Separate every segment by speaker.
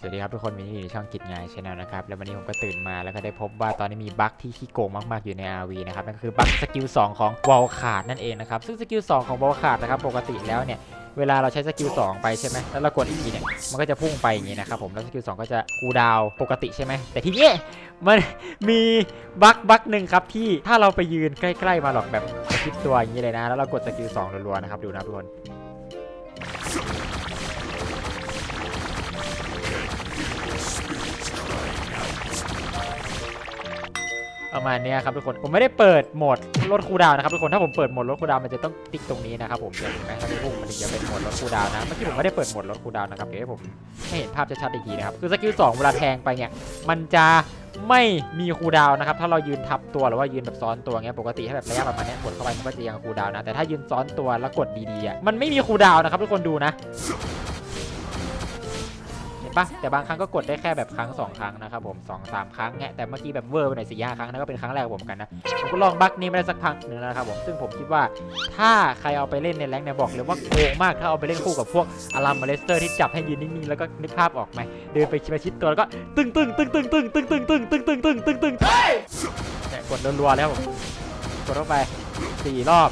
Speaker 1: สวัสดีครับทุกคนมินนี่อยู่ในช่องกิจงานชแนลนะครับ แล้ววันนี้ผมก็ตื่นมาแล้วก็ได้พบว่าตอนนี้มีบั๊กที่ขี้โกงมากๆอยู่ใน RV นะครับ นั่นก็คือบั๊กสกิล2ของวอลขาดนั่นเองนะครับ ซึ่งสกิล2ของวอลขาดนะครับ ปกติแล้วเนี่ย เวลาเราใช้สกิล2ไปใช่ไหมแล้วเรากดอีกเนี่ย มันก็จะพุ่งไปอย่างนี้นะครับผม แล้วสกิล2ก็จะคูดาวปกติใช่ไหม แต่ทีนี้มันมีบั๊กบั๊กหนึ่งครับที่ถ้าเราไปยืนใกล้ ๆ มาหรอกแบบประชิดตัวอย่างนี้เลยนะ แล้วเรากดสกิล2รัวๆนะครับ ดูนะทุกคน ประมาณเนี้ยครับทุกคน ผมไม่ได้เปิดโหมดลดคูดาวนะครับทุกคน ถ้าผมเปิดโหมดลดคูดาวมันจะต้องติ๊กตรงนี้นะครับผมเห็นไหมถ้าไม่พุ่งมันถึงจะเป็นโหมดลดคูดาวนะ เมื่อกี้ผมไม่ได้เปิดโหมดลดคูดาวนะครับ เดี๋ยวให้ผมให้เห็นภาพชัดๆอีกทีนะครับ คือสกิล2เวลาแทงไปเนี่ย มันจะไม่มีคูดาวนะครับ ถ้าเรายืนทับตัวหรือว่ายืนแบบซ้อนตัวเงี้ย ปกติถ้าแบบระยะประมาณนี้กดเข้าไปมันก็จะยังคูดาวนะ แต่ถ้ายืนซ้อนตัวแล้วกดดีๆอะ มันไม่มีคูดาวนะครับทุกคนดูนะ ปะแต่บางครั้งก็กดได้แค่แบบครั้งสองครั้งนะครับผมสองสามครั้งเนี่ยแต่เมื่อกี้แบบเวอร์ไปหน่อยสี่ห้าครั้งนั่นก็เป็นครั้งแรกของผมกันนะผมก็ลองบั๊กนี้มาได้สักพักหนึ่งแล้วนะครับผมซึ่งผมคิดว่าถ้าใครเอาไปเล่นในแรงเนี่ยบอกเลยว่าโกงมากถ้าเอาไปเล่นคู่กับพวกอารามมาเลสเตอร์ที่จับให้ยืนนิ่งๆแล้วก็นึกภาพออกไหมเดินไปประชิดตัวแล้วก็ตึ้งตึ้งตึ้งตึ้งตึ้งตึ้งตึ้งตึ้งตึ้งตึ้งตึ้งตึ้งตึ้งเนี่ยกดรัวๆแล้วผมกดเข้าไปสี่รอบ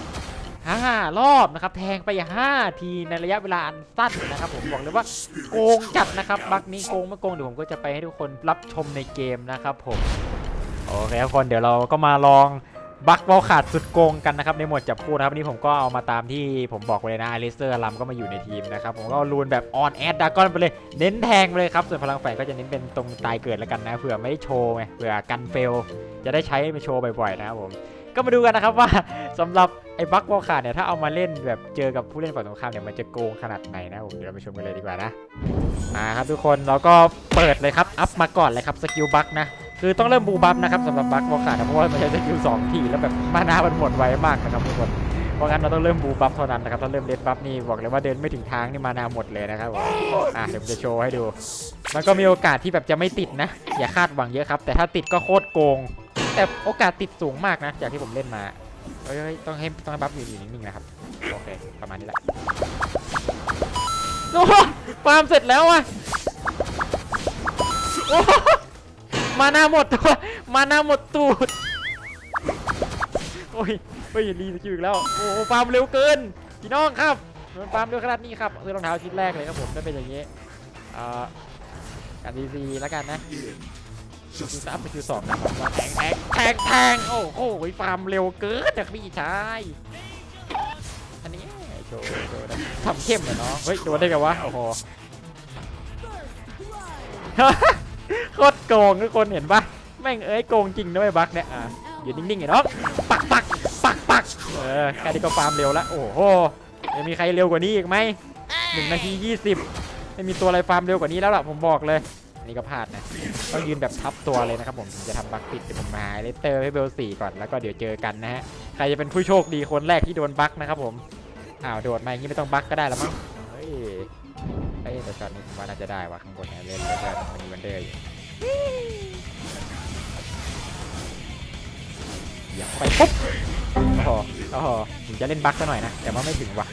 Speaker 1: ห้ารอบนะครับ แทงไปห้าทีในระยะเวลาอันสั้นนะครับ ผมบอกเลยว่าโกงจัดนะครับบักนี้โกงไม่โกงเดี๋ยวผมก็จะไปให้ทุกคนรับชมในเกมนะครับผมโอเคทุกคนเดี๋ยวเราก็มาลองบักบอลขาดสุดโกงกันนะครับในหมวดจับคู่นะครับนนี้ผมก็เอามาตามที่ผมบอกไปเลยนะอลิสเตอร์ลัมก็มาอยู่ในทีมนะครับผมก็ลูนแบบออนแอดดากอนไปเลยเน้นแทงไปเลยครับส่วนพลังแฝงก็จะเน้นเป็นตรงตายเกิดแล้วกันนะเผื่อไม่ได้โชว์ไงเผื่อกันเฟล จะได้ใช้ไปโชว์บ่อยๆนะครับผมก็มาดูกันนะครับว่าสำหรับ ไอ้บัคบอลขาดเนี่ยถ้าเอามาเล่นแบบเจอกับผู้เล่นฝ่ายตรงข้ามเนี่ยมันจะโกงขนาดไหนนะผมเดี๋ยวเราไปชมกันเลยดีกว่านะมาครับทุกคนเราก็เปิดเลยครับอัพมาก่อนเลยครับสกิลบัคนะคือต้องเริ่มบูบัฟนะครับสำหรับบัคบอลขาดนะเพราะว่ามันใช้สกิลสองทีแล้วแบบมานามันหมดไวมากนะครับทุกคนเพราะงั้นเราต้องเริ่มบูบัฟเท่านั้นนะครับถ้าเริ่มเลดบัฟนี่บอกเลยว่าเดินไม่ถึงทางนี่มานาหมดเลยนะครับผมอะเดี๋ยวผมจะโชว์ให้ดู มันก็มีโอกาสที่แบบจะไม่ติดนะ อย่าคาดหวังเยอะครับแต่ถ้าติดก็โคตรโกง แต่โอกาสติดสูงมากนะจากที่ผมเล่นมา เฮ้ยต้องให้ต้องให้บัฟอยู่อยู่นิ่งๆนะครับ โอเค ประมาณนี้แหละโอ้ฟาร์มเสร็จแล้วอะโอ้โหมาหน้าหมดตัว มาหน้าหมดตูด โอ้ยเฮ้ยรีสกิลอีกแล้ว โอ้ฟาร์มเร็วเกิน พี่น้องครับมันฟาร์มเร็วขนาดนี้ครับซื้อรองเท้าชิ้นแรกเลยครับผมได้เป็นอย่างนี้อ่อการดีซีแล้วกันนะ คิวสามไปคิวสองนะครับแทงแทงแทงแทงโอ้โหฟาร์มเร็วเกินจากพี่ชายอันนี้โชว์โชว์นะทำเข้มเหรอน้องเฮ้ยโดนได้ไงวะโอ้โหโคตรโกงทุกคนเห็นปะแม่งเอ้ยโกงจริงด้วยบักเนี่ยอะอยู่นิ่งๆไอ้น้องปักปักปักปักเออแค่นี้ก็ฟาร์มเร็วแล้วโอ้โหยังมีใครเร็วกว่านี้อีกไหมหนึ่งนาทียี่สิบไม่มีตัวอะไรฟาร์มเร็วกว่านี้แล้วล่ะผมบอกเลยอันนี้ก็พลาดนะ ต้องยืนแบบทับตัวเลยนะครับผมถึงจะทำบักติดเดี๋ยวผมมาเลเตอร์ให้เบลสี่ก่อนแล้วก็เดี๋ยวเจอกันนะฮะใครจะเป็นผู้โชคดีคนแรกที่โดนบักนะครับผมอ้าวโดดมาอย่างนี้ไม่ต้องบักก็ได้แล้วมั้งเฮ้ยเอ้ยแต่ช็อตนี้ผมว่าน่าจะได้ว่ะข้างบนเนี่ยเล่นเลยเพื่นมันมีวันเดอร์อยู่เหยียบเข้าไปปุ๊บโอ้โหโอ้โหผมจะเล่นบั๊กซะหน่อยนะแต่ว่าไม่ถึงว่ะ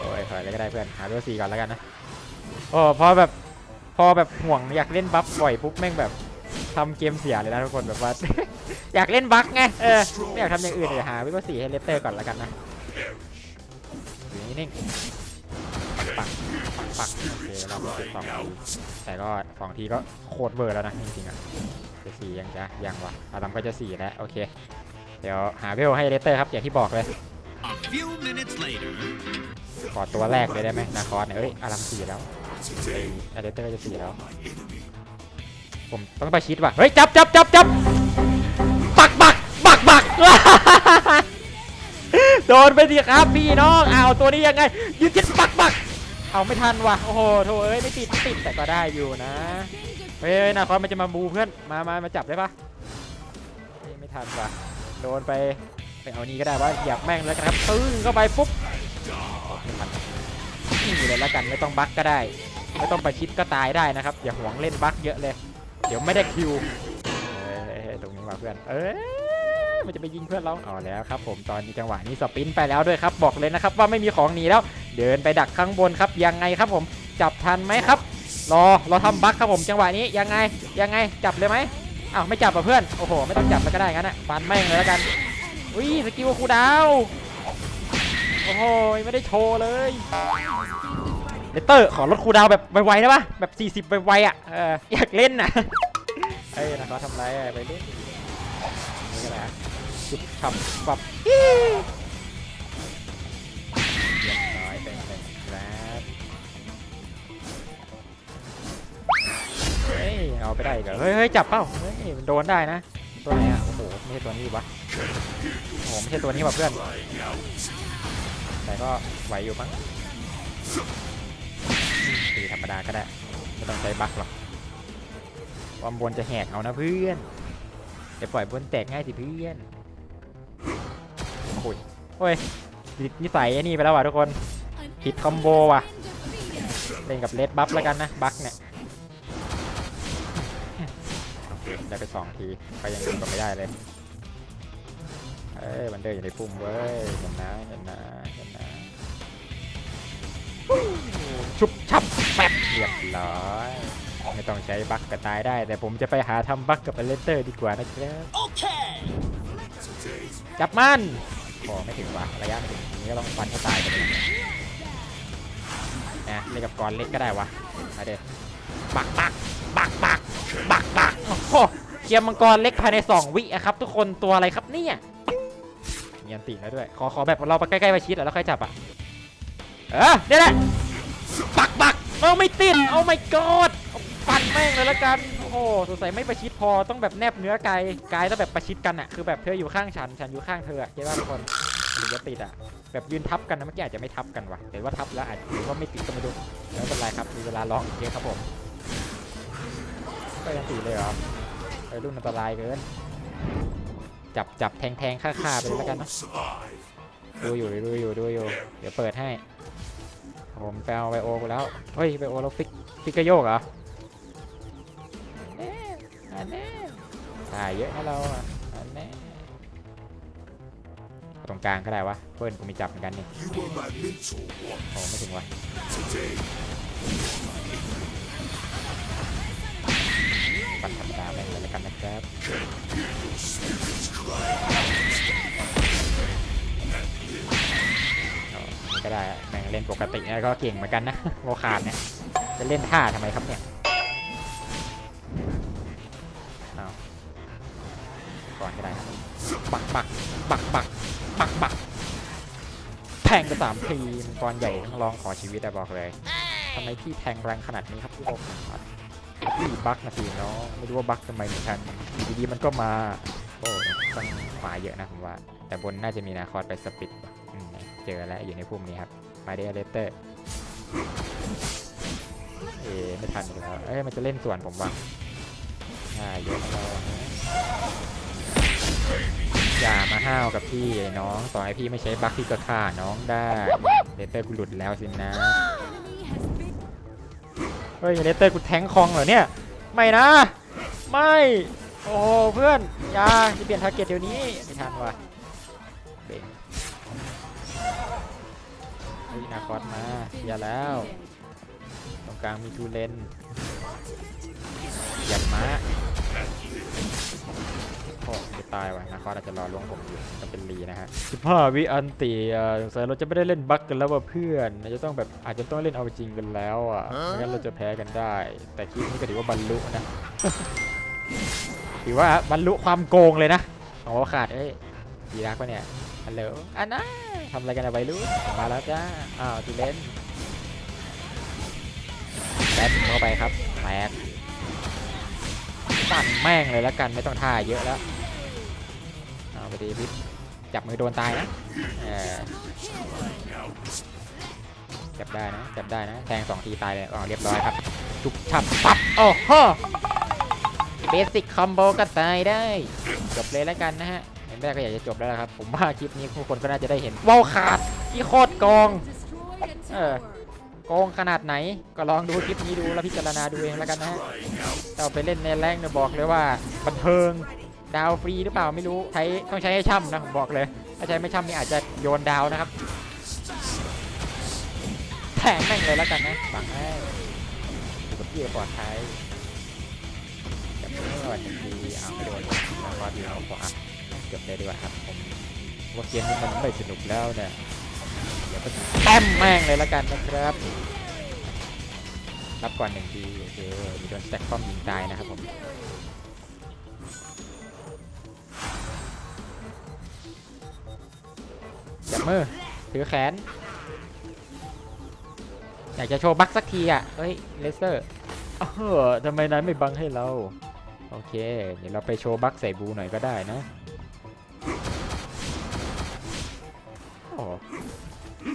Speaker 1: โอ้ยถอยเลยก็ได้เพื่อนหาตัวสี่ก่อนแล้วกันนะโอ้พอแบบ พอแบบห่วงอยากเล่นบัฟบ่อยปุ๊บแม่งแบบทำเกมเสียเลยนะทุกคนแบบว่า อยากเล่นบั๊กไงเออไม่อยากทำอย่างอื่นเดี๋ยวหาวิวสี่ให้เลสเตอร์ก่อนแล้วกันนะอยู่นิ่งๆปักปักปักปักโอเคเราไปสองทีแต่ก็สองทีก็โคตรเวอร์แล้วนะจริงๆอะจะสี่ยังจะยังวะอาดัมก็จะสี่แล้วโอเค เดี๋ยวหาเวลให้เลสเตอร์ครับอย่างที่บอกเลย
Speaker 2: A few minutes later.
Speaker 1: ขอตัวแรกเลยได้ไหมนาคอสเนี่ยเอ้ยอาดัมสี่แล้ว ไอเลสเตอร์ก็จะสี่แล้ว ผมต้องไปชิดว่ะ เฮ้ย จับจับจับจับปักปักปักปักโดนไปสิครับพี่น้องเอาตัวนี้ยังไง ยืนจิตปักปักเอาไม่ทันว่ะ โอ้โหโถเอ้ย ไม่ติดติดแต่ก็ได้อยู่นะ เฮ้ยนาคอสมันจะมาบูเพื่อน มามามาจับได้ปะไม่ทันว่ะ โดนไป ไปเอานี่ก็ได้ว่าเหยียบแม่งแล้วครับปึ้งเข้าไปปุ๊บไม่ทันนี่เลยแล้วกันไม่ต้องบักก็ได้ ไม่ต้องไปชิดก็ตายได้นะครับ อย่าหวงเล่นบั๊กเยอะเลย เดี๋ยวไม่ได้คิวตรงนี้มาเพื่อน เอ้ยมันจะไปยิงเพื่อนเราเอาแล้วครับ ผมตอนนี้จังหวะนี้สปินไปแล้วด้วยครับ บอกเลยนะครับ ว่าไม่มีของหนีแล้ว เดินไปดักข้างบนครับ ยังไงครับ ผมจับทันไหมครับ รอรอทำบั๊กครับผมจังหวะนี้ยังไงยังไงจับเลยไหมอ้าวไม่จับอะเพื่อนโอ้โห ไม่ต้องจับแล้วก็ได้งั้นอะฟันแม่งเลยแล้วกันอุ้ยสกิลคูดาวโอ้โหไม่ได้โชว์เลย เลตเตอร์ขอลดคูดาวแบบไวๆได้ปะแบบ 40ไวๆอะเอออยากเล่นนะเอ้ยนะเขาทำไรไปเล่นนี่ก็อะไรอะจุดฉับแบบอี้เรียบร้อยเป็นเป็นครับเฮ้ยเอาไปได้อีกเหรอเฮ้ยเฮ้ยจับเปล่าเฮ้ยมันโดนได้นะตัวไหนอะโอ้โหไม่ใช่ตัวนี้วะโอ้โหไม่ใช่ตัวนี้ว่ะเพื่อนแต่ก็ไหวอยู่มั้ง ตีธรรมดาก็ได้ไม่ต้องใช้บัคหรอกความบนจะแหกเอานะเพื่อนจะปล่อยบนแตกง่ายสิเพื่อนโอ้ยโอ้ยติดนิสัยไอ้นี่ไปแล้วว่ะทุกคนผิดคอมโบว่ะเล่นกับเลดบัฟแล้วกันนะบัคเนี่ยได้ไปสองทีก็ยังยิงก็ไม่ได้เลยเอ้ยมันเดินอยู่ในปุ่มเว้ยเห็นนะเห็นนะเห็นนะชุบ เรียบร้อยไม่ต้องใช้บัคก็ตายได้ แต่ผมจะไปหาทำบัคกับเลนเตอร์ดีกว่านะครับจับมันโอ้ไม่ถึงว่ะระยะไม่ถึงนี้ก็ต้องฟันให้ตายไปเลยนะเล่นกับกรเล็กก็ได้วะมาเด็บักบักบักบักบักบักโอ้โหเกียร์มังกรเล็กภายใน 2 วิอะครับ ทุกคนตัวอะไรครับเนี่ยมีอันติแล้วด้วย ขอขอแบบเราไปใกล้ๆมาชิดแล้วค่อยจับอะเออเนี่ยแหละบักบัก เออไม่ติดเอาไม่กอดฟันแม่งเลยละกัน โอ้โหสงสัยไม่ประชิดพอต้องแบบแนบเนื้อกายกายต้องแบบประชิดกันอะคือแบบเธออยู่ข้างฉัน ฉันอยู่ข้างเธออะเห็นว่ากคนถึงจะติดอะแบบยืนทับกันนะเมื่อกี้อาจจะไม่ทับกันว่ะแต่ว่าทับแล้วอาจหรือว่าไม่ติดก็ไม่รู้ไม่เป็นไรครับมีเวลาล็อกเยอะครับผมก็ยังติดเลยเหรอไอ้รุ่นอันตรายเกินจับจับแทงแทงฆ่าฆ่าไปเลยแล้วกันเนาะดูอยู่ดูอยู่ดูอยู่ เดี๋ยวเปิดให้ ผมไปเอาไบโอกูแล้ว เฮ้ยไบโอเราฟิกฟิกกระโยกเหรอแน่อันน่ถ่ายเยอะนะเราอันน่เอาตรงกลางก็ได้วะ เพื่อนกูมีจับเหมือนกันนี่ โอ้ไม่ถึงวะปันธรรมดาแม่งเลยแล้วกันนะครับก็ได้ เล่นปกติเนี่ยก็เก่งเหมือนกันนะโมคาดเนี่ย จะเล่นท่าทำไมครับเนี่ยเอาก่อนก็ได้ครับปักปักปักปักปักปักแทงไปสามทีมังกรใหญ่ต้องลองขอชีวิตแต่บอกเลยทำไมพี่แทงแรงขนาดนี้ครับพี่โอ๊คครับพี่บักนะสิเนาะไม่รู้ว่าบักทำไมเหมือนกันอยู่ดีๆมันก็มาโอ้ต้องขวาเยอะนะผมว่า แต่บนน่าจะมีนาคอสไปสปิดเจอแล้วอยู่ในพุ่มนี้ครับ มาเดเลเตอร์เอ๊ไม่ทันอีกแล้วเอ้ยมันจะเล่นส่วนผมว่ะอ่าเยอะแล้วอย่ามาห้าวกับพี่น้องต่อให้พี่ไม่ใช้บัคพี่ก็ฆ่าน้องได้เลเตอร์กูหลุดแล้วสินะเฮ้ยเลเตอร์กูแทงคองเหรอเนี่ยไม่นะ ไม่โอ้เพื่อนอย่าจะเปลี่ยนทาร์เก็ตเดี๋ยวนี้ไม่ทันว่ะเบ่ง ฮ้ยนาคอสมาอย่าแล้ว ตรงกลางมีทูเลนหยัดม้าโอ้จะตายว่ะนาคอสอาจจะรอล้วงผมอยู่ก็เป็นลีนะฮะ15วิอันตีอะสงสัยเราจะไม่ได้เล่นบั๊กกันแล้วว่ะเพื่อนอาจจะต้องแบบอาจจะต้องเล่นเอาจริงกันแล้วอะไม่งั้นเราจะแพ้กันได้ แต่คลิปนี้ก็ถือว่าบรรลุนะถือว่าบรรลุความโกงเลยนะของว่าขาดเอ้ยดีรักปะเนี่ยฮัลโหลอันน่า ทำอะไรกันอะไวรุ่นมาแล้วจ้าอ้าวทูเลนแบทเข้าไปครับแตกสั่นแม่งเลยแล้วกันไม่ต้องท่าเยอะแล้วเอาไปดีพิษจับมือโดนตายนะเออจับได้นะจับได้นะแทงสองทีตายเลยอ๋อเรียบร้อยครับจุกฉับปับโอ้โหเบสิกคอมโบก็ตายได้จบเลยแล้วกันนะฮะ แรกก็อยากจะจบแล้วละครับ ผมว่าคลิปนี้ทุกคนก็น่าจะได้เห็นว่าวขาดที่โคตรกองเออโกงขนาดไหนก็ลองดูคลิปนี้ดูแล้วพิจารณาดูเองแล้วกันนะฮะเอาไปเล่นในแรงเนี่ยบอกเลยว่าบันเทิงดาวฟรีหรือเปล่าไม่รู้ใช้ต้องใช้ให้ช่ำนะผมบอกเลยถ้าใช้ไม่ช่ำนี่อาจจะโยนดาวนะครับแทงแม่งเลยแล้วกันนะบังให้ดูกับที่ปลอดภัยจับมือก่อนหนึ่งทีเอาไม่โดนแล้วก็ดีเอาขวา เก็บได้ดีกว่าครับผมว่าเกมนี้มันไม่สนุกแล้วเนี่ยเดี๋ยวก็แต้มแม่งเลยละกันนะครับรับก่อนหนึ่งทีโอเคมีโดนสแต็กป้อมยิงตายนะครับผมจับมือถือแขน อยากจะโชว์บัคสักทีอะ เฮ้ย เลสเตอร์เออทำไมนายไม่บังให้เรา โอเค เดี๋ยวเราไปโชว์บัคใส่บูหน่อยก็ได้นะ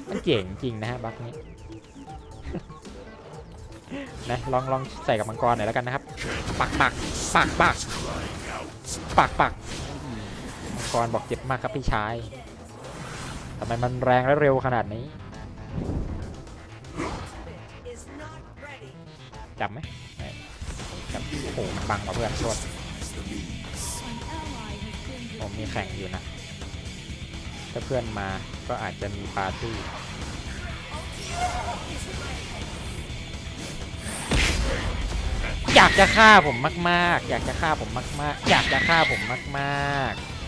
Speaker 1: มันเจ๋งจริงนะฮะบัคนี้นะลองลองใส่กับมังกรหน่อยแล้วกันนะครับ ปักปักปักปักปักปักมังกรบอกเจ็บมากครับพี่ชายทำไมมันแรงและเร็วขนาดนี้ จับไหมจับโอ้โหมันบังมาเพื่อนโทษผมมีแข่งอยู่นะ ถ้าเพื่อนมาก็อาจจะมีปาร์ตี้อยากจะฆ่าผมมาก ๆ อยากจะฆ่าผมมาก ๆ อยากจะฆ่าผมมาก ๆ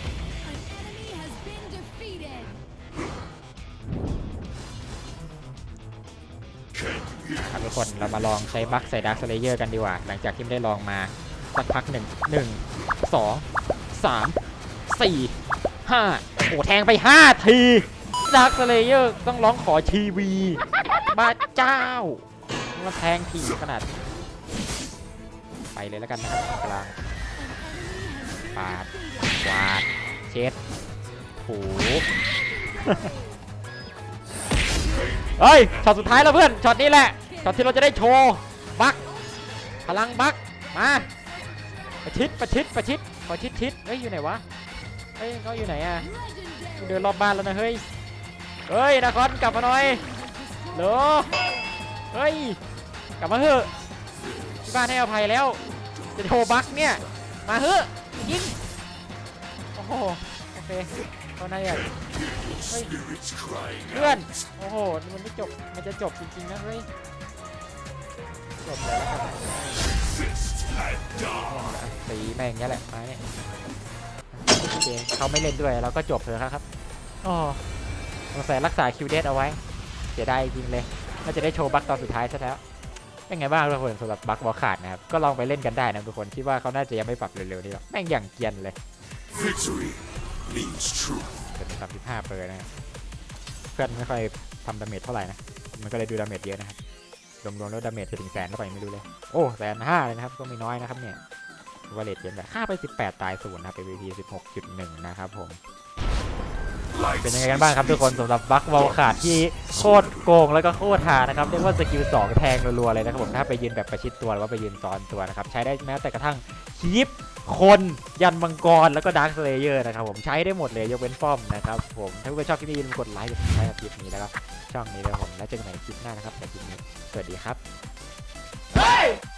Speaker 1: ครับทุกคนเรามาลองใช้บัคใส่ดาร์คสเลเยอร์กันดีกว่า หลังจากที่ไม่ได้ลองมาสักพักหนึ่งหนึ่งสองสามสี่ ห้โอ้แทงไปห้าทีดาร์เลเยอร์ต้องร้องขอทีวีบ้าเจ้ามาแทงทีขนาดนี้ไปเลยแล้วกันนะครับกลางปาดวาดเช็ดถูเฮ้ยช็อตสุดท้ายแล้วเพื่อนช็อตนี้แหละช็อตที่เราจะได้โชว์บักพลังบักมาประชิดประชิดประชิดขอชิดชิดเฮ้ยอยู่ไหนวะ ฮ้ยเขาอยู่ไหนอะเดินรอบบ้านแล้วนะเฮ้ย เฮ้ยนาคอนกลับมาหน่อยเหรอเฮ้ย กลับมาเถอะที่บ้านให้อภัยแล้ว จะโชว์บักเนี่ย มาเถอะยิงโอ้โห โอเคเขาในอะเฮ้ยเพื่อน โอ้โห มันไม่จบ มันจะจบจริงๆนะเฮ้ย จบแล้วครับตีแม่งเงี้ยแหละมาเนี่ย เคเขาไม่เล่นด้วยเราก็จบเถอะครับอ๋อสงสัยรักษาคิวเดสเอาไว้ เสียดายจริงเลยน่าจะได้โชว์บัคตอนสุดท้ายซะแล้วเป็นไงบ้างทุกคนสำหรับบัคบอขาดนะครับ ก็ลองไปเล่นกันได้นะทุกคนคิดว่าเขาน่าจะยังไม่ปรับเร็วๆนี่หรอกแม่งอย่างเกรียนเลย
Speaker 3: Victory means truth.
Speaker 1: เป็นสามสิบห้าเปอร์นะครับเพื่อนไม่ค่อยทำดาเมจเท่าไหร่นะ มันก็เลยดูดาเมจเยอะนะครับรวมๆแล้วดาเมจถึงแสนแล้วก็ยังไม่รู้เลย โอ้แสนห้าเลยนะครับ ก็ไม่น้อยนะครับเนี่ย วาเลตเยอะแต่ค่าไป 18 ตายศูนย์นะครับ PVP 16.1 นะครับผม เป็นยังไงกันบ้างครับทุกคนสำหรับบัควอลขาดที่โคตรโกงแล้วก็โคตรหานะครับ เรียกว่าสกิล2แทงรัวๆเลยนะครับผมถ้าไปยืนแบบประชิดตัวหรือว่าไปยืนซ้อนตัวนะครับ ใช้ได้แม้แต่กระทั่งคีปคนยันมังกรแล้วก็ดาร์คสเลเยอร์นะครับผมใช้ได้หมดเลยยกเว้นป้อมนะครับผมถ้าเพื่อนชอบคลิปนี้อย่าลืมกดไลค์กดซับสไครต์คลิปนี้แล้วก็ช่องนี้เลยครับผมแล้วเจอกันใหม่คลิปหน้านะครับในคลิปนี้สวัสดีครับ